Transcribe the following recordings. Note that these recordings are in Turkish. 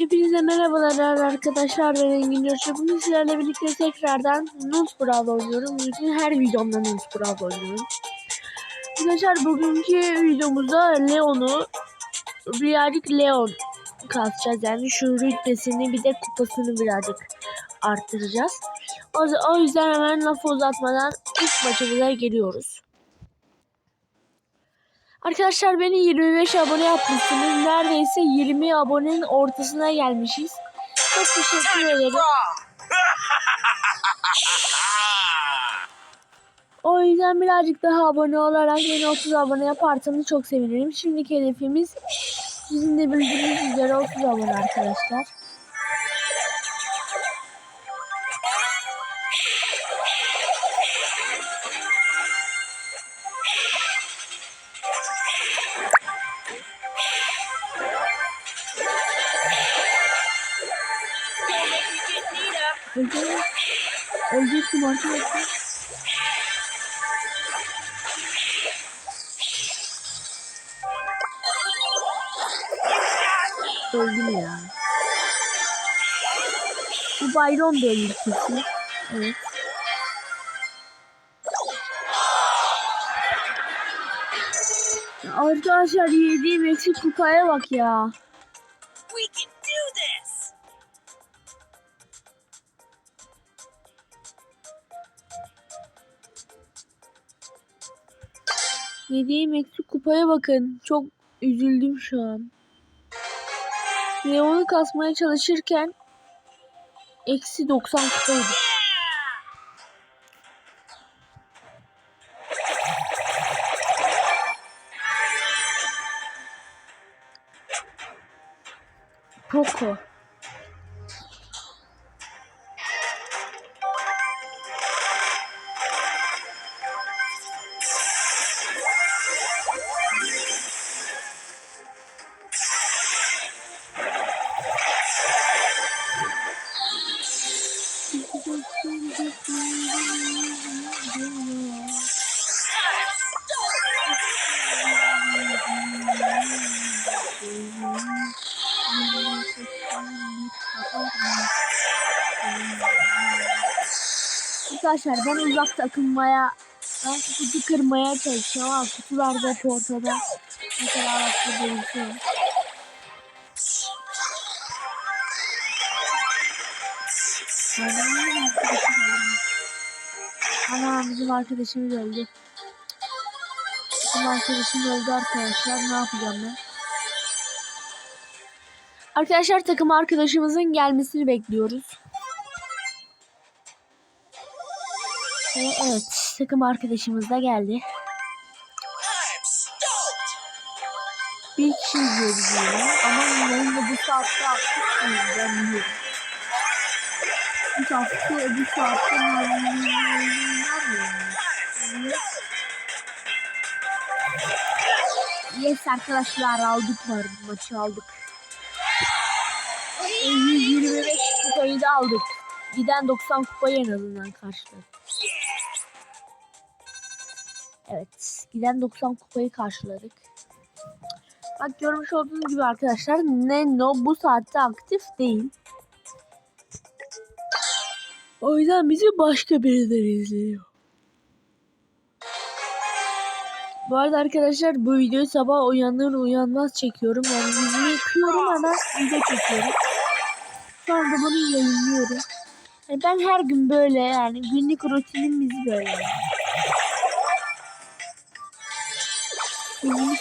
Hepinize merhabalar arkadaşlar ben Engin Coşku. Bugün sizlerle birlikte tekrardan Nuz Brawl oynuyorum. Bugün her videomda Nuz Brawl oynuyorum. Arkadaşlar bugünkü videomuzda Leon'u birazcık Leon kasacağız. Yani şu rütbesini bir de kupasını birazcık arttıracağız. O yüzden hemen lafı uzatmadan ilk maçımıza geliyoruz. Arkadaşlar beni 25 abone yapmışsınız. Neredeyse 20 abonenin ortasına gelmişiz. Çok teşekkür ederim. O yüzden birazcık daha abone olarak beni 30 abone yaparsanız çok sevinirim. Şimdiki hedefimiz sizin de bildiğiniz üzere 30 abone arkadaşlar. Da öldü kesin. Evet. Arkadaşlar yediğim eksik kupaya bak ya. Yediğim eksik kupaya bakın. Çok üzüldüm şu an. Leon'u kasmaya çalışırken eksi 90 kupaydı. Poco. Takılmaya ben kutu kırmaya çalışıyorum ama kutular da ortada. Mesela şey var. Ana bizim arkadaşımız öldü. Bizim arkadaşım öldü arkadaşlar. Ne yapacağım ben? Arkadaşlar takım arkadaşımızın gelmesini bekliyoruz. Ve evet takım arkadaşımız da geldi. Bir kişi izliyor bizi. Ama yayında bu saatte değil ben biliyorum. Bu saatte bu saatte? Yes arkadaşlar aldık var maçı aldık. 125 kupayı da aldık. Giden 90 kupayı en azından karşıladık. Evet. Giden 90 kupayı karşıladık. Bak görmüş olduğunuz gibi arkadaşlar Neno bu saatte aktif değil. O yüzden bizi başka birileri izliyor. Bu arada arkadaşlar bu videoyu sabah uyanır uyanmaz çekiyorum. Yani yüzümü yıkıyorum ama video çekiyorum. Şu anda bunu yayınlıyorum. Yani ben her gün böyle yani günlük rutinimiz böyle. Yani. Walls!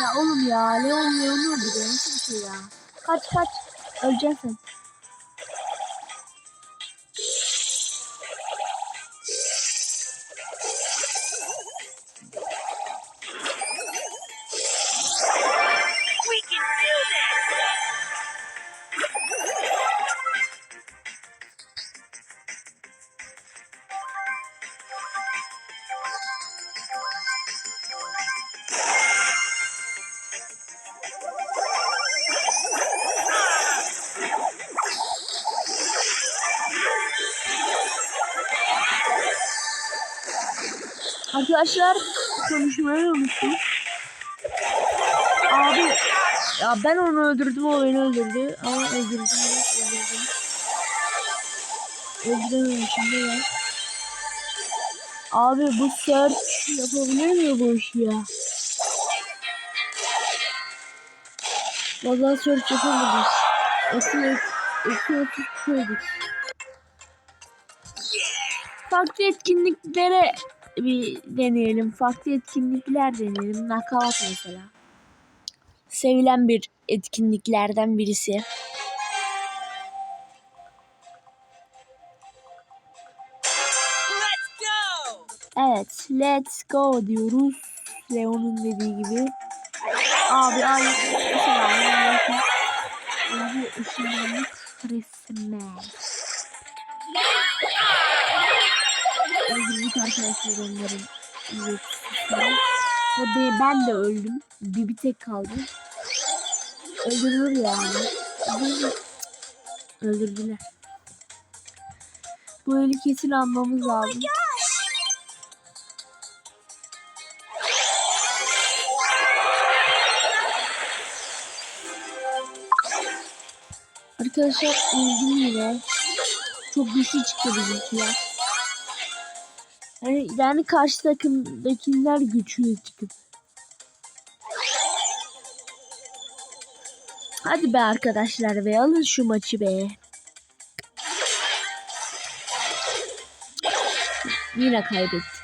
Ya oğlum ya Leon Leon'u öldürüyor. Nasıl bir şey ya? Kaç kaç. Öleceksin. Arkadaşlar konuşmayı unuttum. Abi ya ben onu öldürdüm o beni öldürdü ama öldürdüm öldürdüm. Öldürememişim de ya. Abi bu search yapabilir mi bu işi ya? Vallahi search yapamadık. Eksi eksi otuz koyduk. Farklı etkinliklere bir deneyelim. Farklı etkinlikler deneyelim. Knockout mesela. Sevilen bir etkinliklerden birisi. Let's go! Evet, let's go diyoruz. Leon'un dediği gibi. Abi ay selamünaleyküm. Abi ışınlanmış resmen. Öldürdük arkadaşlar onların üretisini. Ve ben de öldüm. Bir, bir tek kaldı. Öldürülür yani. Öldürdüler. Bu eli kesin almamız lazım. Arkadaşlar ilgili yine çok güçlü çıktı bizimkiler. Yani, yani karşı takımdakiler güçlü çıkıp. Hadi be arkadaşlar be alın şu maçı be. Yine kaybettik.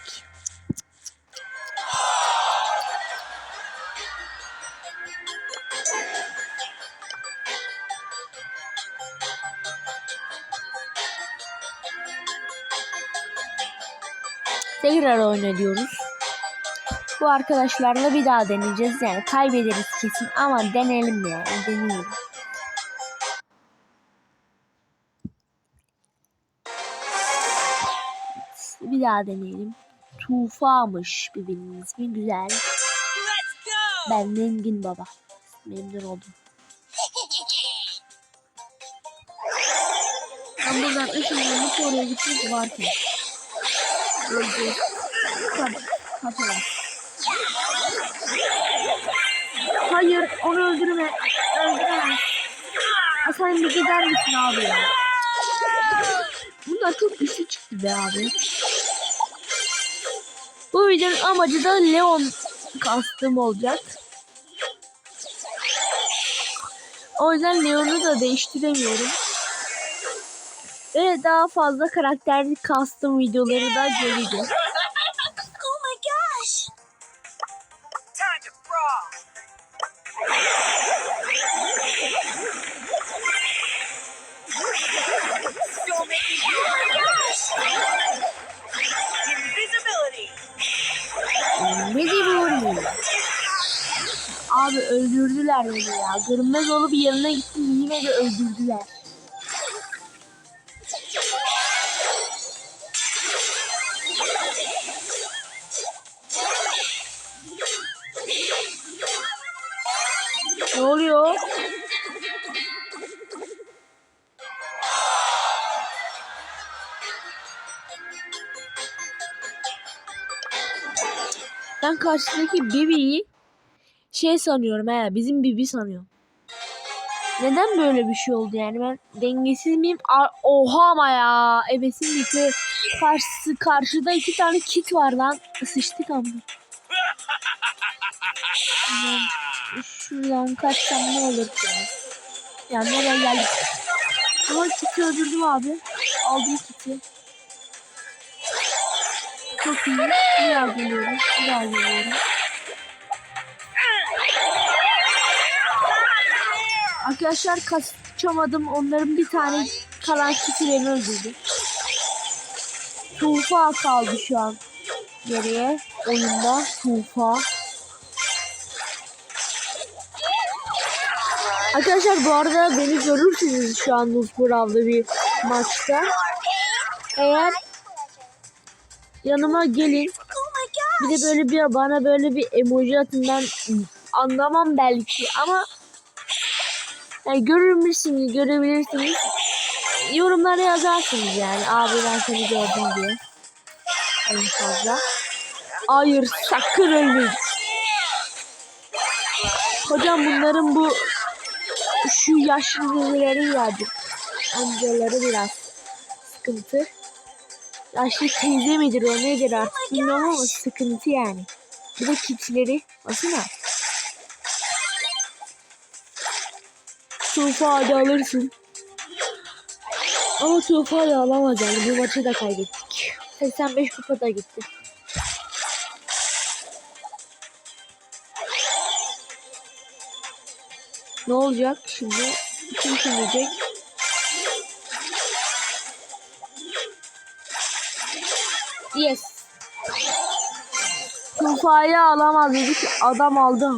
Tekrar oyna diyoruz. Bu arkadaşlarla bir daha deneyeceğiz. Yani kaybederiz kesin ama deneyelim yani. Deneyelim. Bir daha deneyelim. Tufamış birbirinin ismi. Güzel. Ben Engin Baba. Memnun oldum. Ben buradan ışınlanıp oraya gitmek varken. Öldü. Kaç. Kaçalım. Hayır onu öldürme. Öldüremez. Ha, sen bir gider misin abi ya? Bunlar çok güçlü çıktı be abi. Bu videonun amacı da Leon kastım olacak. O yüzden Leon'u da değiştiremiyorum. Ve daha fazla karakterli custom videoları da geleceğiz. Invisibility! Abi öldürdüler beni ya. Görünmez olup yanına gittim yine de öldürdüler. Ben karşıdaki Bibi'yi şey sanıyorum he bizim Bibi sanıyorum. Neden böyle bir şey oldu yani ben dengesiz miyim? Oha ama ya. Ebesin yıkı. Karşısı, karşıda iki tane kit var lan. Sıçtık ama. Şuradan kaçsam ne olur ki? Yani nereye geldik? Ama kiti öldürdüm abi. Aldım kiti. Çok iyi. Bir daha geliyorum. Bir geliyorum. Arkadaşlar kaçamadım. Onların bir tane kalan kiti beni öldürdü. Tufa kaldı şu an geriye oyunda. Tufa. Arkadaşlar bu arada beni görürsünüz şu an Nuzbur adlı bir maçta. Eğer yanıma gelin Oh bir de böyle bir bana böyle bir emoji atın ben anlamam belki ama yani görür müsünüz görebilirsiniz yorumlara yazarsınız yani abi ben seni gördüm diye en fazla Hayır sakın ölmeyin. Hocam bunların bu şu yaşlı dedeleri vardı. Amcaları biraz sıkıntı. Yaşlı teyze midir o nedir artık bilmiyorum ama sıkıntı yani. Bir de kitleri. Basına. Tufa hadi alırsın. Ama Tufa da alamaz yani. Bu maçı da kaybettik. 85 kupa da gitti. Ne olacak şimdi? Kim kimleyecek? Yes. Tufa'yı alamaz dedik. Adam aldı.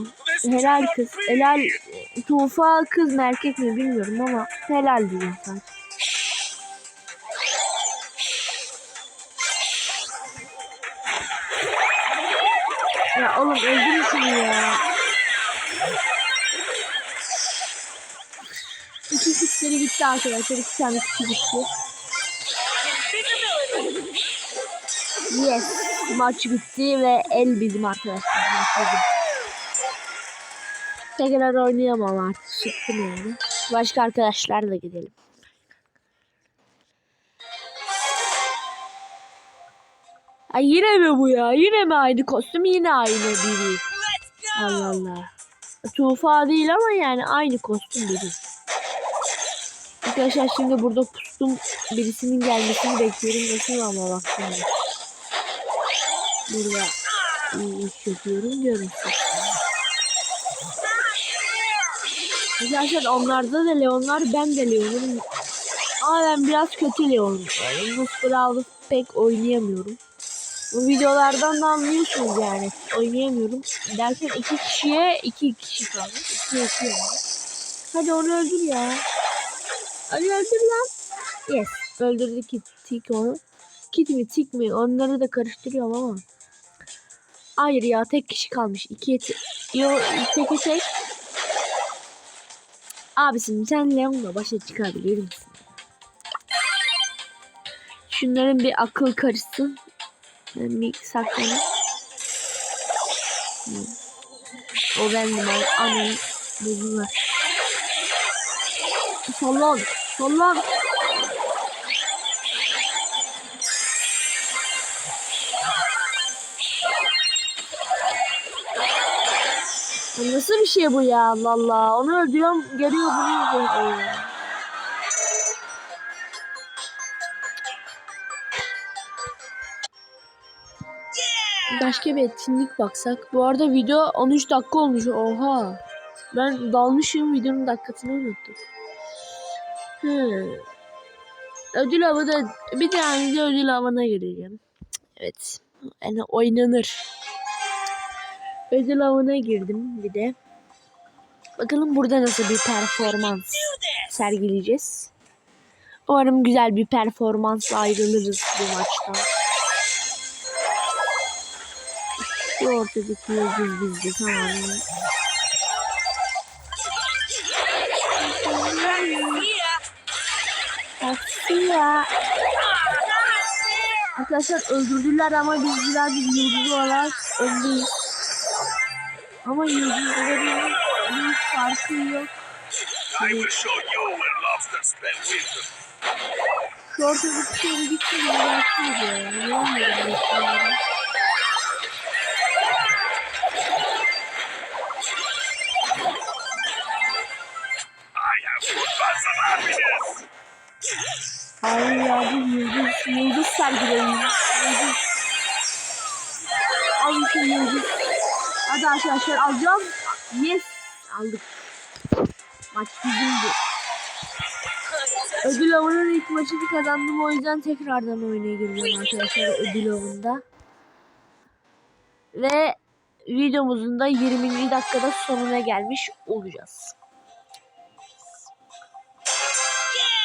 Helal kız. Helal. Tufa kız mı erkek mi bilmiyorum ama helal diyeyim sadece. Ya oğlum öldürün şunu ya. İki kişileri gitti arkadaşlar. İki tane kişi gitti. Yes. Maç bitti ve el bizim arkadaşlar. Maç bizim. Tekrar oynayamam artık. Sıktım yani. Başka arkadaşlarla gidelim. Ay yine mi bu ya? Yine mi aynı kostüm? Yine aynı biri. Allah Allah. Tufa değil ama yani aynı kostüm biri. Arkadaşlar şimdi burada pustum birisinin gelmesini bekliyorum. Nasıl ama bak şimdi. Burada iyi iş. Arkadaşlar onlarda da Leonlar ben de Leon'um. Ama ben biraz kötü Leon'um. Yani Nusbrau'da pek oynayamıyorum. Bu videolardan da anlıyorsunuz yani. Oynayamıyorum. Derken iki kişiye iki kişi kaldı. İki iki yani. Hadi onu öldür ya. Hadi öldür lan. Yes. Öldürdü Kit, Tik onu. Kit mi Tik mi onları da karıştırıyorum ama. Hayır ya tek kişi kalmış. İkiye te Yo teke tek. Abisim sen Leon'la başa çıkabilir misin? Şunların bir akıl karışsın. Ben bir saklanayım. O bendim o. Anayı buldular. Sallan. Sallan. Nasıl bir şey bu ya Allah. Onu öldürüyorum geliyor bunu izliyor. Başka bir etkinlik baksak. Bu arada video 13 dakika olmuş. Oha. Ben dalmışım videonun dakikasını unuttum. Hmm. Ödül avı da bir tane de ödül avına gireceğim. Evet. Yani oynanır. Ödül avına girdim bir de. Bakalım burada nasıl bir performans sergileyeceğiz. Umarım güzel bir performansla ayrılırız bu maçtan. Şu ortadaki yıldız bizde tamam. Aslında Arkadaşlar öldürdüler ama biz birazcık yıldız olarak öndeyiz. Spend wisdom. Şu ortadaki şey gitsin bir baksana diyor. Yani. Bilmiyorum bekliyorum. I have footballs of happiness. Hayır ya bu yıldız, yıldız sergileyin. Yıldız. Al şu yıldız. Hadi arkadaşlar alacağım. Yes. Aldık. Maç bizimdi. Ödül avının ilk maçını kazandım o yüzden tekrardan oyuna gireceğim arkadaşlar ödül avında. Ve videomuzun da 20. dakikada sonuna gelmiş olacağız.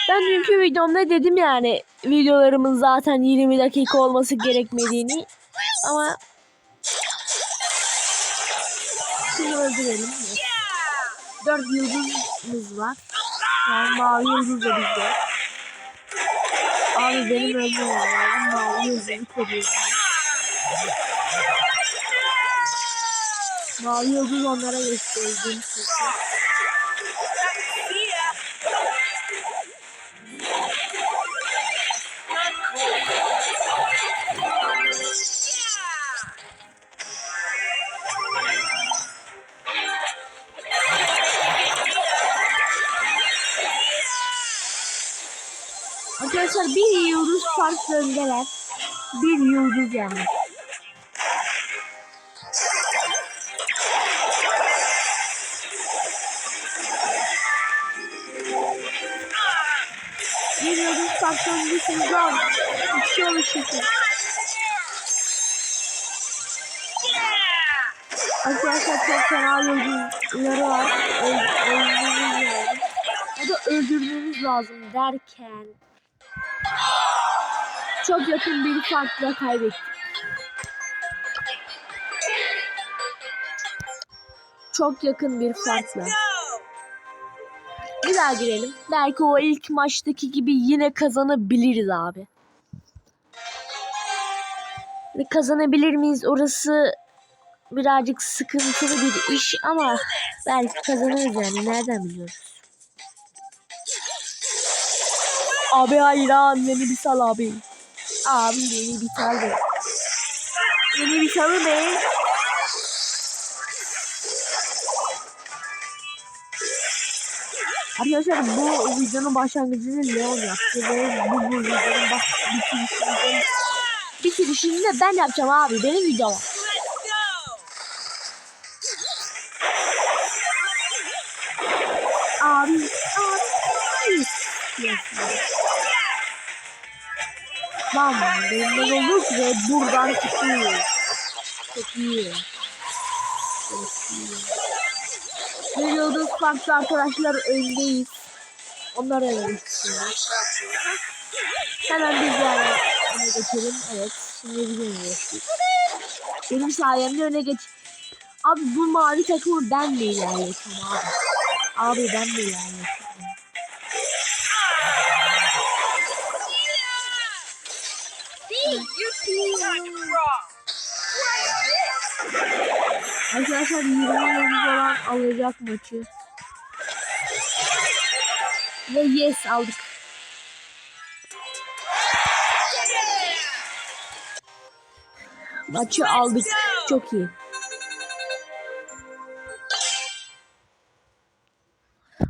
Ben dünkü videomda dedim yani videolarımın zaten 20 dakika olması gerekmediğini ama Şunu öldürelim. Dört yıldızımız var. Yani mavi yıldız da bizde. Abi benim öldürmem lazım. Mavi yıldızı koruyorum. Mavi yıldız onlara geçti sesi. Öndeler. Bir yıldız yani. Bir yıldız fark öndesiniz abi. İki olur şekil. Yeah. Arkadaşlar çok fena yıldızları var. Öl- Öldürmemiz lazım. Ya da öldürmemiz lazım derken. Çok yakın bir farkla kaybettik. Çok yakın bir farkla. Bir daha girelim. Belki o ilk maçtaki gibi yine kazanabiliriz abi. Ve kazanabilir miyiz? Orası birazcık sıkıntılı bir iş ama belki kazanırız yani. Nereden biliyoruz? Abi hayran beni bir sal abi. Abi beni bir sal be. Beni bir sal be. Arkadaşlar bu videonun başlangıcını Leon yaptı ve bu, bu videonun baş, bitirişini, bitirişini de ben yapacağım abi benim videom. Go. Abi, abi. Yes. Lan benimle olduk ve buradan çıkıyoruz. Çok iyi. Çok iyi. Bir yıldız farklı arkadaşlar öndeyiz. Onlara evet şimdi. Hemen biz yani öne geçelim. Evet. Şimdi geçtik. Benim sayemde öne geç. Abi bu mavi takımı ben mi ilerletiyorum abi? Abi ben mi ilerletiyorum? Arkadaşlar 20 yıldız olan alacak maçı. Ve yes aldık. Maçı aldık. Çok iyi.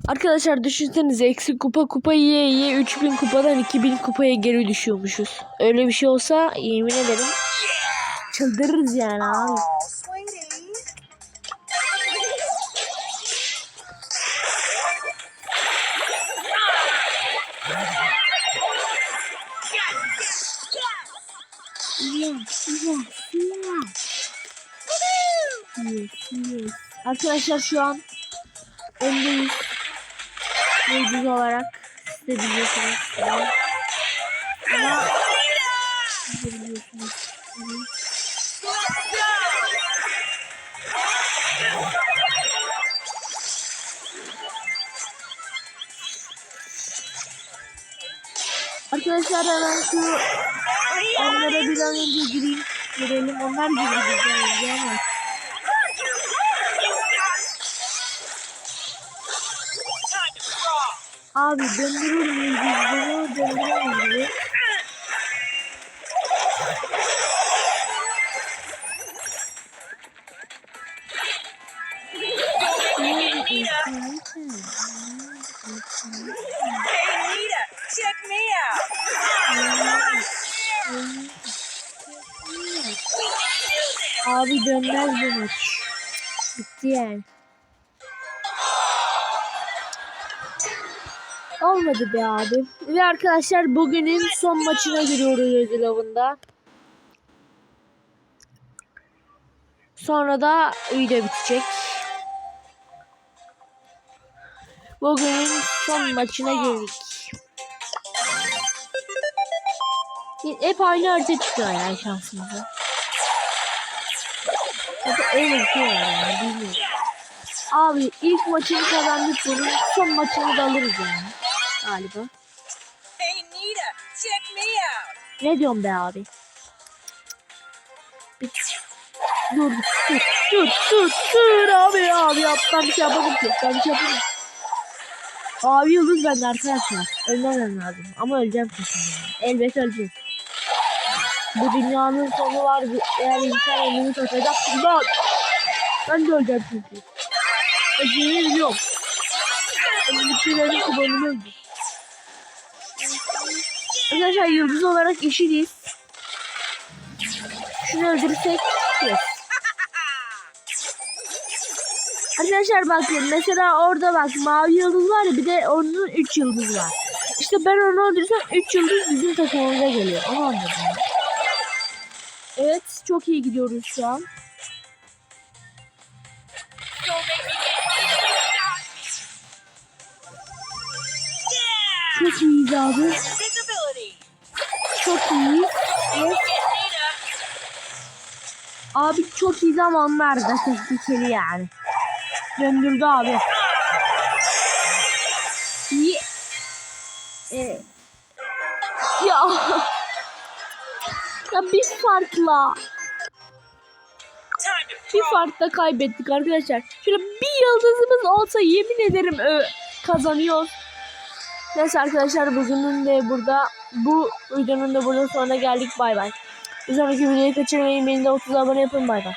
Arkadaşlar düşünsenize eksi kupa kupa yiye yiye 3000 kupadan 2000 kupaya geri düşüyormuşuz. Öyle bir şey olsa yemin ederim çıldırırız yani abi. Arkadaşlar şu an öndeyiz. Yıldız olarak siz de biliyorsunuz. Ama ama siz de biliyorsunuz. Hı hı. Let's go. Arkadaşlar hemen şu onlara bir an önce gireyim. Görelim. Onlar girdi bizden önce ama. Abi döndürür müyüz bunu? Me out. Abi dönmez bu maç. Bitti yani. Olmadı be abi. Ve arkadaşlar bugünün son maçına giriyoruz ödül avında. Sonra da video bitecek. Bugünün son maçına girdik. Hep aynı harita çıkıyor yani şansımıza. Ya öyle bir şey bilmiyorum. Abi ilk maçını kazandık bunun son maçını da alırız yani. Galiba. Hey, Nita, check me out. Ne diyorsun be abi? Dur dur dur dur dur abi abi yap ben bir şey yapamadım ki ben bir şey yapamadım. Abi yıldız bende arkadaşlar. Ölmemem lazım ama öleceğim kesin. yani. Elbet öleceğim. Bu dünyanın sonu var. Eğer insan ömrünü tutacaksın lan. Ben de öleceğim çünkü. Acıyı bütçelerin kullanımı öldü. Arkadaşlar yıldız olarak eşitiz. Şunu öldürürsek yes. Arkadaşlar bakın mesela orada bak mavi yıldız var ya bir de onun 3 yıldız var. İşte ben onu öldürsem 3 yıldız bizim takımımıza geliyor. Onu anladım. Evet çok iyi gidiyoruz şu an. Çok iyiyiz abi. Çok. Get Nita. Abi çok iyiyiz ama onlar da tehlikeli yani. Döndürdü abi. Ye. Ee, ya. ya bir farkla. Bir farkla kaybettik arkadaşlar. Şöyle bir yıldızımız olsa yemin ederim ö, kazanıyor. Neyse arkadaşlar bugünün de burada bu videonun da burada sonuna geldik. Bay bay. Bir sonraki videoyu kaçırmayın. Beni de 30 abone yapın. Bay bay.